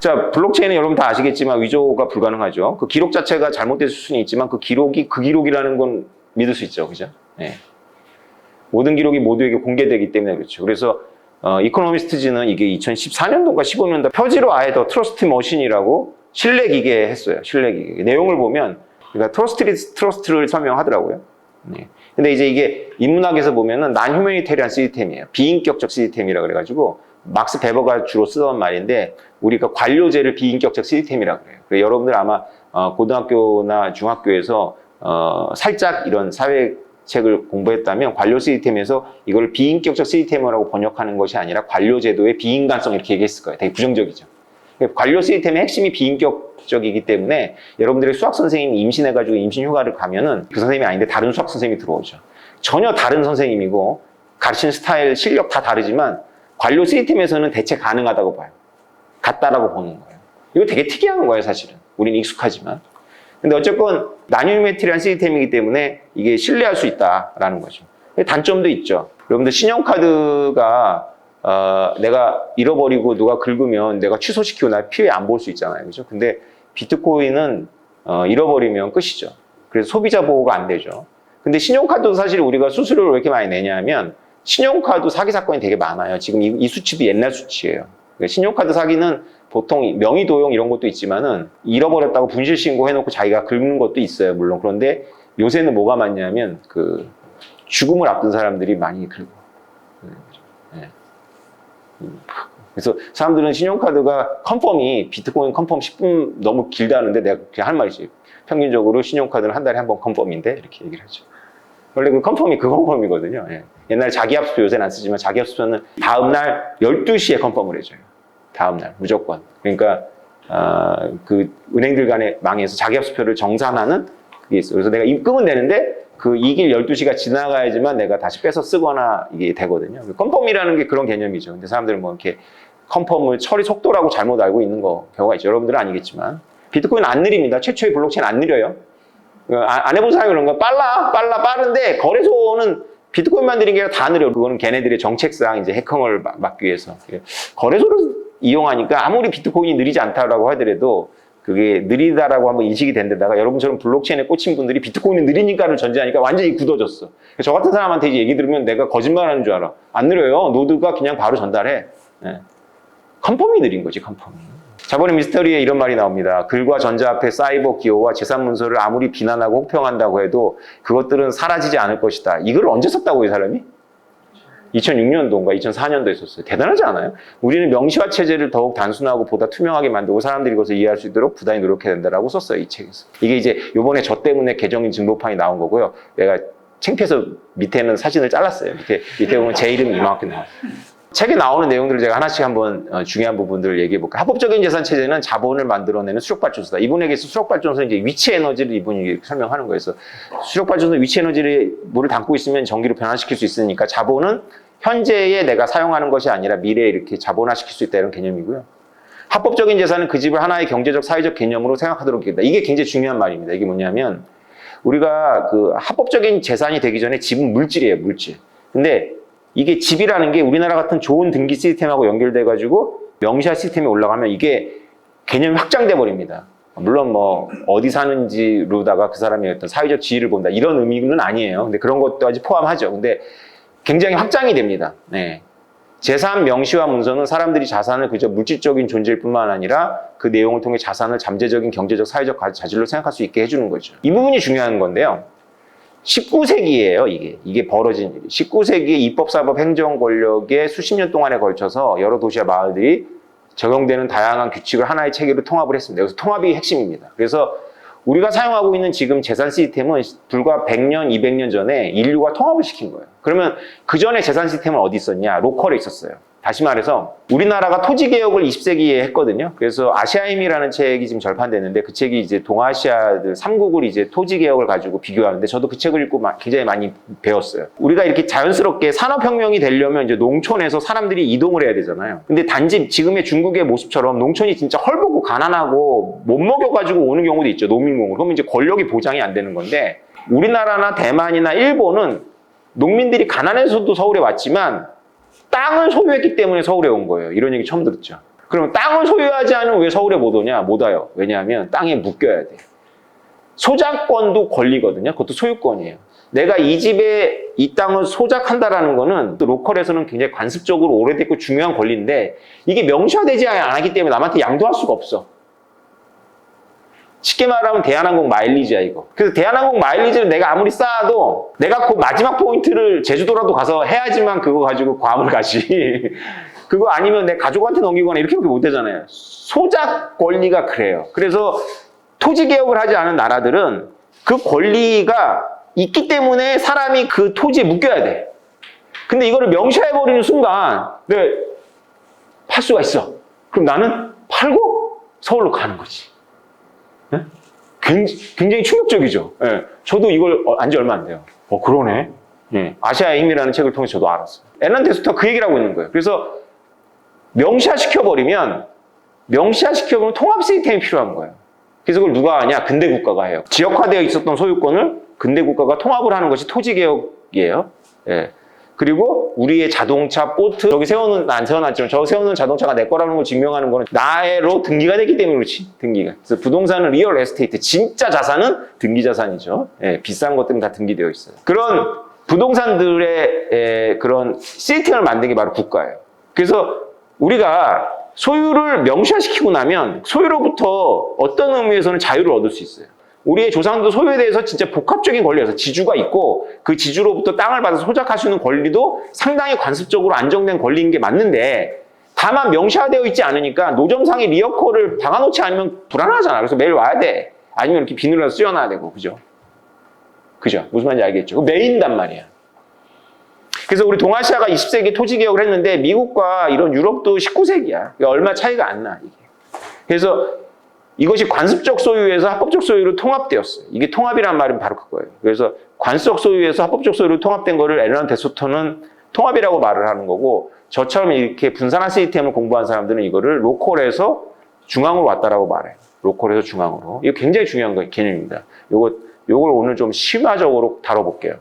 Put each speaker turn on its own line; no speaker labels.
자, 블록체인은 여러분 다 아시겠지만 위조가 불가능하죠. 그 기록 자체가 잘못됐을 수는 있지만 그 기록이 그 기록이라는 건 믿을 수 있죠. 그죠? 예. 모든 기록이 모두에게 공개되기 때문에 그렇죠. 그래서 어, 이코노미스트즈는 이게 2014년도인가 15년도 표지로 아예 더 트러스트 머신이라고 신뢰 기계 했어요. 신뢰 기계. 내용을 보면 그러니까 트러스트 트러스트를 설명하더라고요. 네. 근데 이제 이게 인문학에서 보면은 난 휴메니테리안 시스템이에요. 비인격적 시스템이라 그래 가지고 막스 베버가 주로 쓰던 말인데 우리가 관료제를 비인격적 시스템이라 그래요. 그래서 여러분들 아마 어, 고등학교나 중학교에서 어, 살짝 이런 사회 책을 공부했다면 관료 시스템에서 이걸 비인격적 시스템이라고 번역하는 것이 아니라 관료 제도의 비인간성 이렇게 얘기했을 거예요. 되게 부정적이죠. 관료 시스템의 핵심이 비인격적이기 때문에 여러분들의 수학 선생님이 임신해가지고 임신 휴가를 가면은 그 선생님이 아닌데 다른 수학 선생님이 들어오죠. 전혀 다른 선생님이고 가르치는 스타일, 실력 다 다르지만 관료 시스템에서는 대체 가능하다고 봐요. 같다라고 보는 거예요. 이거 되게 특이한 거예요, 사실은. 우리는 익숙하지만. 근데 어쨌건 나뉴메트리한 시스템이기 때문에 이게 신뢰할 수 있다라는 거죠. 단점도 있죠. 여러분들 신용카드가 어, 내가 잃어버리고 누가 긁으면 내가 취소시키고 나 피해 안 볼 수 있잖아요. 그죠? 근데 비트코인은 어, 잃어버리면 끝이죠. 그래서 소비자 보호가 안 되죠. 근데 신용카드도 사실 우리가 수수료를 왜 이렇게 많이 내냐면 신용카드 사기 사건이 되게 많아요. 지금 이, 이 수치도 옛날 수치예요. 그러니까 신용카드 사기는 보통 명의 도용 이런 것도 있지만은 잃어버렸다고 분실 신고해놓고 자기가 긁는 것도 있어요. 물론 그런데 요새는 뭐가 많냐면 그 죽음을 앞둔 사람들이 많이 긁어. 네. 그래서 사람들은 신용카드가 컨펌이 비트코인 컨펌 10분 너무 길다는데 내가 그냥 할 말이지. 평균적으로 신용카드는 한 달에 한 번 컨펌인데 이렇게 얘기를 하죠. 원래 그 컨펌이 그 컨펌이거든요. 예. 옛날 자기합수표 요새는 안 쓰지만 자기합수표는 다음날 12시에 컨펌을 해줘요. 다음날 무조건. 그러니까 어, 그 은행들 간의 망해서 자기합수표를 정산하는 그게 있어요. 그래서 내가 입금은 되는데 그 이길 12시가 지나가야지만 내가 다시 빼서 쓰거나 이게 되거든요. 컨펌이라는 게 그런 개념이죠. 근데 사람들은 뭐 이렇게 컨펌을 처리 속도라고 잘못 알고 있는 거 경우가 있죠. 여러분들은 아니겠지만 비트코인 안 느립니다. 최초의 블록체인 안 느려요. 아, 안 해본 사람이 그런 거 빨라 빨라 빠른데 거래소는 비트코인만 느린 게 아니라 다 느려. 그거는 걔네들의 정책상 이제 막- 막기 위해서 거래소를 이용하니까 아무리 비트코인이 느리지 않다라고 하더라도 그게 느리다라고 한번 인식이 된 데다가 여러분처럼 블록체인에 꽂힌 분들이 비트코인이 느리니까를 전제하니까 완전히 굳어졌어. 저 같은 사람한테 이제 얘기 들으면 내가 거짓말하는 줄 알아. 안 느려요. 노드가 그냥 바로 전달해. 예. 컨펌이 느린 거지, 컨펌이. 자본의 미스터리에 이런 말이 나옵니다. 글과 전자화폐, 사이버 기호와 재산 문서를 아무리 비난하고 혹평한다고 해도 그것들은 사라지지 않을 것이다. 이걸 언제 썼다고 이 사람이? 2006년도인가 2004년도에 썼어요. 대단하지 않아요? 우리는 명시화 체제를 더욱 단순하고 보다 투명하게 만들고 사람들이 그것을 이해할 수 있도록 부단히 노력해야 된다라고 썼어요. 이 책에서. 이게 이제 요번에 저 때문에 개정인 증보판이 나온 거고요. 내가 창피해서 밑에는 사진을 잘랐어요. 밑에, 밑에 보면 제 이름이 이만큼 나와요. 책에 나오는 내용들을 제가 하나씩 한번 어, 중요한 부분들을 얘기해 볼게요. 합법적인 재산 체제는 자본을 만들어내는 수력발전소다. 이분에게서 수력발전소는 이제 위치 에너지를 이분이 설명하는 거예요. 그래서 수력발전소 위치 에너지를 물을 담고 있으면 전기로 변화시킬 수 있으니까 자본은 현재에 내가 사용하는 것이 아니라 미래에 이렇게 자본화시킬 수 있다 이런 개념이고요. 합법적인 재산은 그 집을 하나의 경제적 사회적 개념으로 생각하도록 된다. 이게 굉장히 중요한 말입니다. 이게 뭐냐면 우리가 그 합법적인 재산이 되기 전에 집은 물질이에요, 물질. 근데 이게 집이라는 게 우리나라 같은 좋은 등기 시스템하고 연결돼 가지고 명시화 시스템에 올라가면 이게 개념이 확장돼 버립니다. 물론 뭐 어디 사는지로다가 그 사람의 어떤 사회적 지위를 본다 이런 의미는 아니에요. 근데 그런 것도까지 포함하죠. 근데 굉장히 확장이 됩니다. 네. 재산 명시화 문서는 사람들이 자산을 그저 물질적인 존재일 뿐만 아니라 그 내용을 통해 자산을 잠재적인 경제적 사회적 가- 자질로 생각할 수 있게 해주는 거죠. 이 부분이 중요한 건데요. 19세기예요, 이게. 이게 벌어진 일이. 19세기의 입법 사법 행정 권력의 수십 년 동안에 걸쳐서 여러 도시와 마을들이 적용되는 다양한 규칙을 하나의 체계로 통합을 했습니다. 여기서 통합이 핵심입니다. 그래서 우리가 사용하고 있는 지금 재산 시스템은 불과 100년, 200년 전에 인류가 통합을 시킨 거예요. 그러면 그 전에 재산 시스템은 어디 있었냐? 로컬에 있었어요. 다시 말해서 우리나라가 토지 개혁을 20세기에 했거든요. 그래서 아시아임이라는 책이 지금 절판됐는데 그 책이 이제 동아시아들 삼국을 이제 토지 개혁을 가지고 비교하는데 저도 그 책을 읽고 마- 굉장히 많이 배웠어요. 우리가 이렇게 자연스럽게 산업혁명이 되려면 이제 농촌에서 사람들이 이동을 해야 되잖아요. 근데 단지 지금의 중국의 모습처럼 농촌이 진짜 헐벗고 가난하고 못 먹여가지고 오는 경우도 있죠. 농민공으로. 그러면 이제 권력이 보장이 안 되는 건데 우리나라나 대만이나 일본은 농민들이 가난해서도 서울에 왔지만 땅을 소유했기 때문에 서울에 온 거예요. 이런 얘기 처음 들었죠. 그러면 땅을 소유하지 않으면 왜 서울에 못 오냐? 못 와요. 왜냐하면 땅에 묶여야 돼. 소작권도 권리거든요. 그것도 소유권이에요. 내가 이 집에 이 땅을 소작한다라는 거는 또 로컬에서는 굉장히 관습적으로 오래됐고 중요한 권리인데 이게 명시화되지 않았기 때문에 남한테 양도할 수가 없어. 쉽게 말하면 대한항공 마일리지야 이거. 그래서 대한항공 마일리지를 내가 아무리 쌓아도 내가 그 마지막 포인트를 제주도라도 가서 해야지만 그거 가지고 괌을 가지. 그거 아니면 내 가족한테 넘기거나 이렇게밖에 못 되잖아요. 소작 권리가 그래요. 그래서 토지 개혁을 하지 않은 나라들은 그 권리가 있기 때문에 사람이 그 토지에 묶여야 돼. 근데 이거를 명시해버리는 순간 내가 팔 수가 있어. 그럼 나는 팔고 서울로 가는 거지. 네? 굉장히, 충격적이죠. 예. 저도 이걸 안 지 얼마 안 돼요. 어, 그러네. 예. 아시아의 힘이라는 책을 통해서 저도 알았어요. 앨런 테스터가 그 얘기를 하고 있는 거예요. 그래서 명시화시켜버리면, 명시화시켜버리면 통합 시스템이 필요한 거예요. 그래서 그걸 누가 하냐? 근대 국가가 해요. 지역화되어 있었던 소유권을 근대 국가가 통합을 하는 것이 토지 개혁이에요. 예. 그리고 우리의 자동차, 보트, 저기 세워놓은, 안 세워놨지만 저 세워놓은 자동차가 내 거라는 걸 증명하는 거는 나로 등기가 됐기 때문에 그렇지, 등기가. 그래서 부동산은 리얼 에스테이트, 진짜 자산은 등기 자산이죠. 예, 비싼 것들은 다 등기되어 있어요. 그런 부동산들의 에, 그런 시스템을 만든 게 바로 국가예요. 그래서 우리가 소유를 명시화시키고 나면 소유로부터 어떤 의미에서는 자유를 얻을 수 있어요. 우리의 조상도 소유에 대해서 진짜 복합적인 권리여서 지주가 있고 그 지주로부터 땅을 받아서 소작할 수 있는 권리도 상당히 관습적으로 안정된 권리인 게 맞는데 다만 명시화되어 있지 않으니까 노점상의 리어커를 박아놓지 않으면 불안하잖아. 그래서 매일 와야 돼. 아니면 이렇게 비늘로 쓰여놔야 되고, 그죠? 그죠? 무슨 말인지 알겠죠? 매인단 말이야. 그래서 우리 동아시아가 20세기 토지 개혁을 했는데 미국과 이런 유럽도 19세기야. 얼마 차이가 안 나, 이게. 그래서 이것이 관습적 소유에서 합법적 소유로 통합되었어요. 이게 통합이란 말은 바로 그거예요. 그래서 관습적 소유에서 합법적 소유로 통합된 거를 앨런 데소토는 통합이라고 말을 하는 거고 저처럼 이렇게 분산화 시스템을 공부한 사람들은 이거를 로컬에서 중앙으로 왔다라고 말해요. 로컬에서 중앙으로. 이거 굉장히 중요한 거- 개념입니다. 요거, 요걸 오늘 좀 심화적으로 다뤄볼게요.